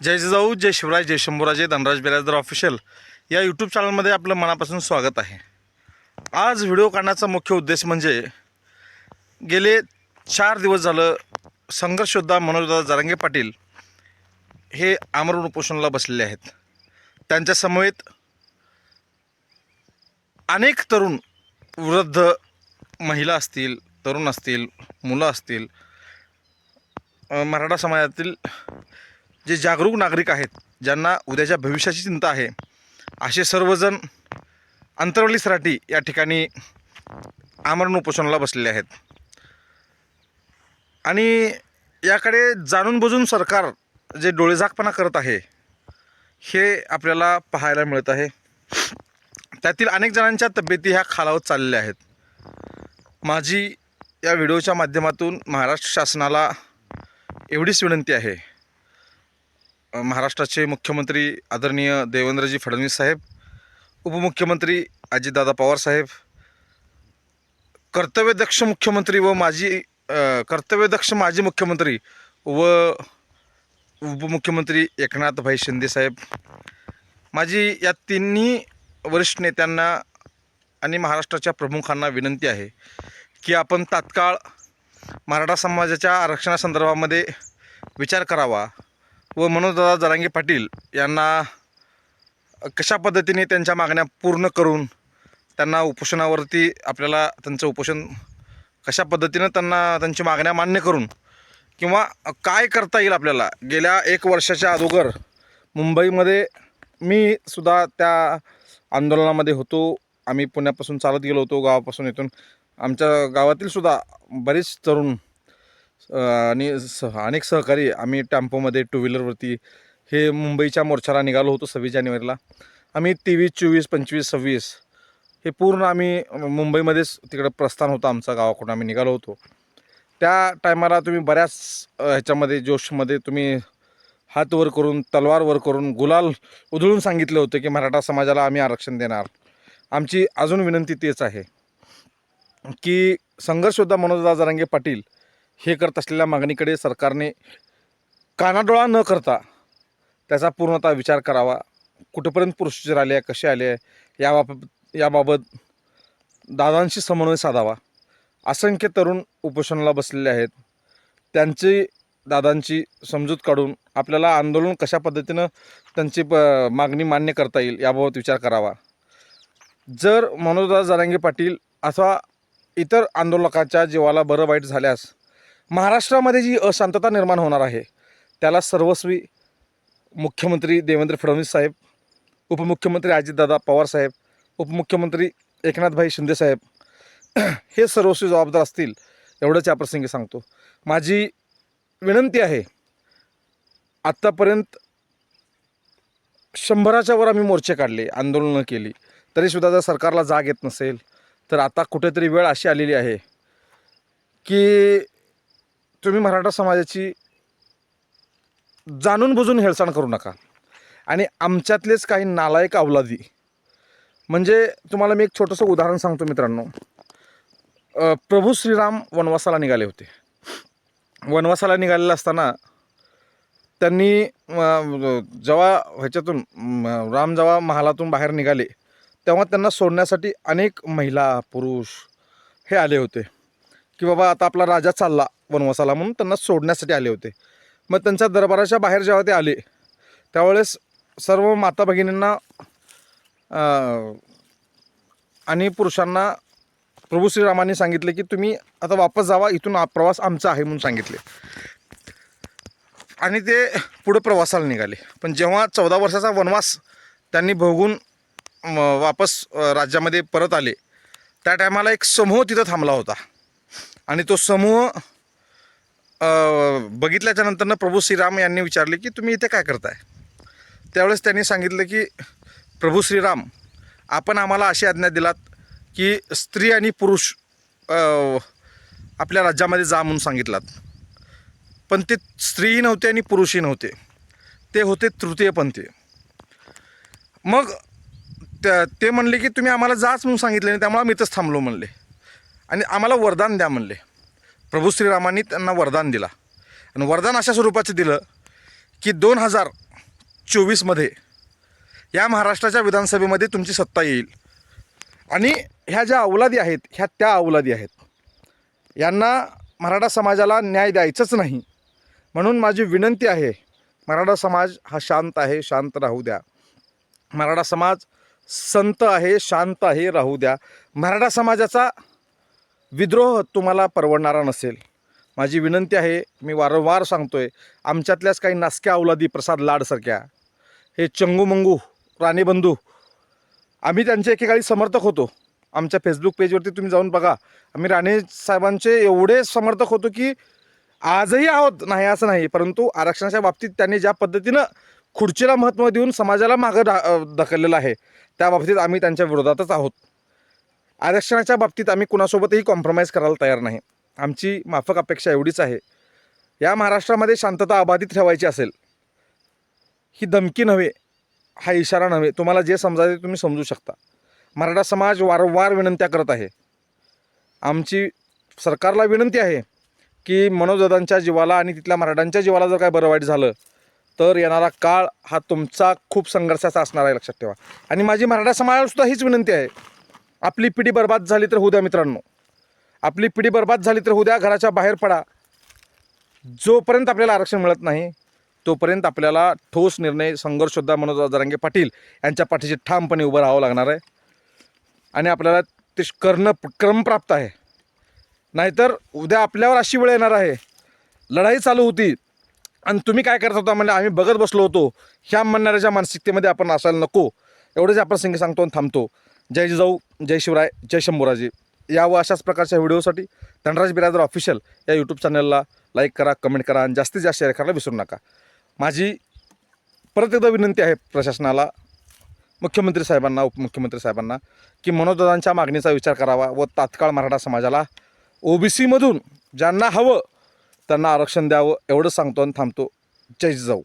जय जिजाऊ जय शिवराज जय शंभूराजे धनराज बिराजदार ऑफिशियल या यूट्यूब चॅनलमध्ये आपलं मनापासून स्वागत आहे. आज व्हिडिओ काढण्याचा मुख्य उद्देश म्हणजे गेले चार दिवस झालं संघर्ष मनोजदा जारंगे जरांगे पाटील हे आमरण उपोषणाला बसलेले आहेत. त्यांच्या समवेत अनेक तरुण वृद्ध महिला असतील तरुण असतील मुलं असतील मराठा समाजातील जे जागरूक नागरिक आहेत ज्यांना उद्याच्या भविष्याची चिंता आहे असे सर्वजण अंतरवली सराटी या ठिकाणी आमरण उपोषणाला बसलेले आहेत. आणि याकडे जाणून बुजून सरकार जे डोळेझाकपणा करत आहे हे आपल्याला पाहायला मिळत आहे. त्यातील अनेक जणांच्या तब्येती ह्या खालावत चाललेल्या आहेत. माझी या व्हिडिओच्या माध्यमातून महाराष्ट्र शासनाला एवढीच विनंती आहे महाराष्ट्राचे मुख्यमंत्री आदरणीय देवेंद्रजी फडणवीस साहेब उपमुख्यमंत्री अजितदादा पवार साहेब कर्तव्यदक्ष मुख्यमंत्री व माजी कर्तव्यदक्ष माजी मुख्यमंत्री व उपमुख्यमंत्री एकनाथभाई शिंदे साहेब माझी या तिन्ही वरिष्ठ नेत्यांना आणि महाराष्ट्राच्या प्रमुखांना विनंती आहे की आपण तात्काळ मराठा समाजाच्या आरक्षणासंदर्भामध्ये विचार करावा. व मनोजदादा जरांगे पाटील यांना कशा पद्धतीने त्यांच्या मागण्या पूर्ण करून त्यांना उपोषणावरती आपल्याला त्यांचं उपोषण कशा पद्धतीनं त्यांना त्यांची मागण्या मान्य करून किंवा काय करता येईल आपल्याला? गेल्या एक वर्षाच्या अगोदर मुंबईमध्ये मी सुद्धा त्या आंदोलनामध्ये होतो. आम्ही पुण्यापासून चालत गेलो होतो गावापासून इथून. आमच्या गावातील सुद्धा बरेच तरुण आणि स अनेक सहकारी आम्ही टेम्पोमध्ये टू व्हीलरवरती हे मुंबईच्या मोर्चाला निघालो होतो सव्वीस जानेवारीला. आम्ही तेवीस चोवीस पंचवीस सव्वीस हे पूर्ण आम्ही मुंबईमध्येच तिकडं प्रस्थान होतं आमचा गावाकडून आम्ही निघालो होतो. त्या टायमाला तुम्ही बऱ्याच ह्याच्यामध्ये जोशमध्ये तुम्ही हात वर करून तलवार वर करून गुलाल उधळून सांगितलं होतं की मराठा समाजाला आम्ही आरक्षण देणार. आमची अजून विनंती तेच आहे की संघर्ष मनोजदा जरांगे पाटील हे करत असलेल्या मागणीकडे सरकारने कानाडोळा न करता त्याचा पूर्णतः विचार करावा. कुठेपर्यंत प्रोसिजर आले आहे कसे आले आहे याबाबत याबाबत दादांशी समन्वय साधावा. असंख्य तरुण उपोषणाला बसलेले आहेत. त्यांची दादांची समजूत काढून आपल्याला आंदोलन कशा पद्धतीनं त्यांची प मागणी मान्य करता येईल याबाबत विचार करावा. जर मनोजदादा जरांगे पाटील अथवा इतर आंदोलकाच्या जीवाला बरं वाईट झाल्यास महाराष्ट्रामध्ये जी अशांतता निर्माण होणार आहे त्याला सर्वस्वी मुख्यमंत्री देवेंद्र फडणवीस साहेब उपमुख्यमंत्री अजितदादा पवार साहेब उपमुख्यमंत्री एकनाथभाई शिंदे साहेब हे सर्वस्वी जबाबदार असतील एवढंच या प्रसंगी सांगतो. माझी विनंती आहे आत्तापर्यंत शंभराच्या वर आम्ही मोर्चे काढले आंदोलनं केली. तरीसुद्धा जर सरकारला जाग येत नसेल तर आता कुठेतरी वेळ अशी आलेली आहे की तुम्ही मराठा समाजाची जाणून बुजून हेळसाण करू नका. आणि आमच्यातलेच काही नालायक अवलादी म्हणजे तुम्हाला मी एक छोटंसं उदाहरण सांगतो मित्रांनो. प्रभू श्रीराम वनवासाला निघाले होते. वनवासाला निघालेलं असताना त्यांनी जेव्हा ह्याच्यातून राम जेव्हा महालातून बाहेर निघाले तेव्हा त्यांना सोडण्यासाठी अनेक महिला पुरुष हे आले होते. की बाबा आता आपला राजा चालला वनवासाला म्हणून त्यांना सोडण्यासाठी आले होते. मग त्यांच्या दरबाराच्या बाहेर जेव्हा ते आले त्यावेळेस सर्व माता भगिनींना आणि पुरुषांना प्रभू श्रीरामांनी सांगितले की तुम्ही आता वापस जावा इथून प्रवास आमचा आहे म्हणून सांगितले. आणि ते पुढे प्रवासाला निघाले. पण जेव्हा चौदा वर्षाचा वनवास त्यांनी भोगून वापस राज्यामध्ये परत आले त्या टायमाला एक समूह तिथं थांबला होता. आणि तो समूह बघितल्याच्या नंतरनं प्रभू श्रीराम यांनी विचारले की तुम्ही इथे काय करताय? त्यावेळेस त्यांनी सांगितलं की प्रभू श्रीराम आपण आम्हाला अशी आज्ञा दिलात की स्त्री आणि पुरुष आपल्या राज्यामध्ये जा म्हणून सांगितलात. पण ते स्त्रीही नव्हते आणि पुरुषही नव्हते. ते होते तृतीयपंथी मग त्या- ते म्हणले की तुम्ही आम्हाला जाच म्हणून सांगितले नाही त्यामुळे आम्ही इथंच थांबलो म्हणले. आणि आम्हाला वरदान द्या म्हणले. प्रभू श्रीरामांनी त्यांना वरदान दिला. आणि वरदान अशा स्वरूपाचं दिलं की दोन हजार चोवीसमध्ये या महाराष्ट्राच्या विधानसभेमध्ये तुमची सत्ता येईल. आणि ह्या ज्या अवलादी आहेत ह्या त्या अवलादी आहेत. यांना मराठा समाजाला न्याय द्यायचंच नाही. म्हणून माझी विनंती आहे मराठा समाज हा शांत आहे शांत राहू द्या. मराठा समाज संत आहे शांत आहे राहू द्या. मराठा समाजाचा विद्रोह तुम्हाला परवडणारा नसेल. माझी विनंती आहे मी वारंवार सांगतो आहे आमच्यातल्याच काही नासक्या अवलादी प्रसाद लाडसारख्या हे चंगूमंगू राणीबंधू आम्ही त्यांचे एकेकाळी समर्थक होतो. आमच्या फेसबुक पेजवरती तुम्ही जाऊन बघा. आम्ही राणे साहेबांचे एवढे समर्थक होतो की आजही आहोत नाही असं नाही. परंतु आरक्षणाच्या बाबतीत त्यांनी ज्या पद्धतीनं खुर्चीला महत्त्व देऊन समाजाला मागं ढा ढकललेलं आहे त्या बाबतीत आम्ही त्यांच्या विरोधातच आहोत. आरक्षणाच्या बाबतीत आम्ही कुणासोबतही कॉम्प्रोमाइज करायला तयार नाही. आमची माफक अपेक्षा एवढीच आहे. या महाराष्ट्रामध्ये शांतता अबाधित ठेवायची असेल ही धमकी नव्हे हा इशारा नव्हे तुम्हाला जे समजायचे तुम्ही समजू शकता. मराठा समाज वारंवार विनंत्या करत आहे. आमची सरकारला विनंती आहे की मनोजदांच्या जीवाला आणि तिथल्या मराठ्यांच्या जीवाला जर काय बरं वाईट झालं तर येणारा काळ हा तुमचा खूप संघर्षाचा असणार आहे लक्षात ठेवा. आणि माझी मराठा समाजाला सुद्धा हीच विनंती आहे. आपली पिढी बर्बाद झाली तर होऊ द्या मित्रांनो. आपली पिढी बर्बाद झाली तर होऊ द्या घराच्या बाहेर पडा. जोपर्यंत आपल्याला आरक्षण मिळत नाही तोपर्यंत आपल्याला ठोस निर्णय संघर्षोद्धा मनोज जरांगे पाटील यांच्या पाठीशी ठामपणे उभं राहावं लागणार आहे. आणि आपल्याला ते करणं क्रमप्राप्त आहे. नाहीतर उद्या आपल्यावर अशी वेळ येणार आहे. लढाई चालू होती. आणि तुम्ही काय करत होता म्हणजे आम्ही बघत बसलो होतो. ह्या म्हणणाऱ्याच्या मानसिकतेमध्ये आपण असायला नको. एवढंच आपण संगी सांगतो आणि थांबतो. जय जिजाऊ. जय शिवराय जय शंभूराजे. या व अशाच प्रकारच्या व्हिडिओसाठी धनराज बिरादर ऑफिशियल या यूट्यूब चॅनलला लाईक करा कमेंट करा आणि जास्तीत जास्त शेअर करायला विसरू नका. माझी परत एकदा विनंती आहे प्रशासनाला मुख्यमंत्री साहेबांना उपमुख्यमंत्री साहेबांना की मनोददांच्या मागणीचा विचार करावा व तात्काळ मराठा समाजाला ओबीसीमधून ज्यांना हवं त्यांना आरक्षण द्यावं एवढं सांगतो आणि थांबतो. जय जाऊ